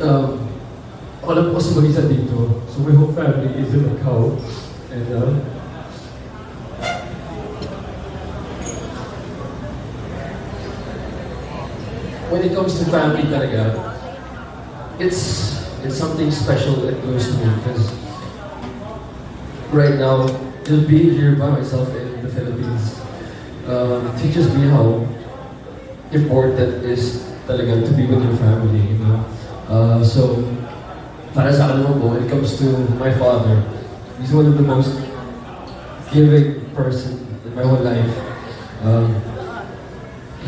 um, ako lang po kasi mag-isa dito. So my whole family is in Macau. And uh, when it comes to family talaga, it's it's something special that goes to me because right now, just being here by myself in the Philippines um, teaches me how important it is talaga to be with your family, you know. Uh, so, para sa akin po, when it comes to my father, he's one of the most giving person in my whole life. Um,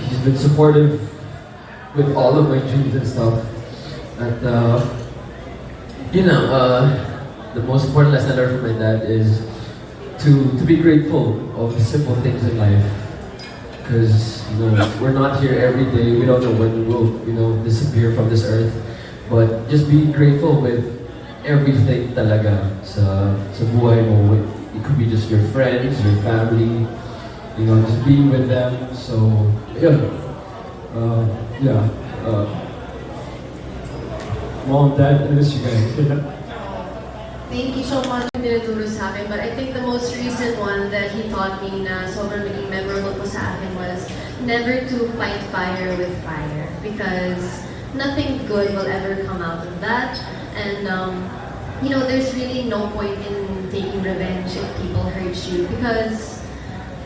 he's been supportive with all of my dreams and stuff. And, uh, you know, uh, the most important lesson I learned from my dad is to, to be grateful of simple things in life. Because, you know, we're not here every day. We don't know when we'll, you know, disappear from this earth. But just be grateful with everything talaga sa, sa buhay mo. It could be just your friends, your family, you know, just being with them. So, yeah. Uh, yeah. Uh, Mom, Dad, I miss you guys. Thank you so much yung sa akin. But I think the most recent one that he taught me na sobrang naging memorable po sa akin was never to fight fire with fire. Because nothing good will ever come out of that. And, um, you know, there's really no point in taking revenge if people hurt you. Because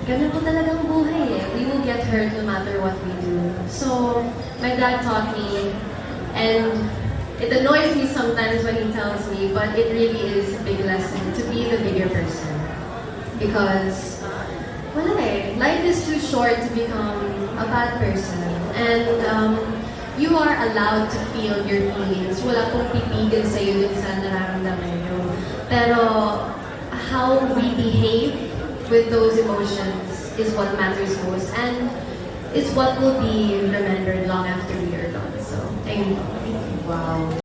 eh. We will get hurt no matter what we do. So, my dad taught me, and it annoys me sometimes when he tells me, but it really is a big lesson to be the bigger person. Because, wala eh, life is too short to become a bad person. And um, you are allowed to feel your feelings. Wala pong pipigil sa'yo dun sa nararamdaman nyo. Pero, how we behave with those emotions is what matters most and is what will be remembered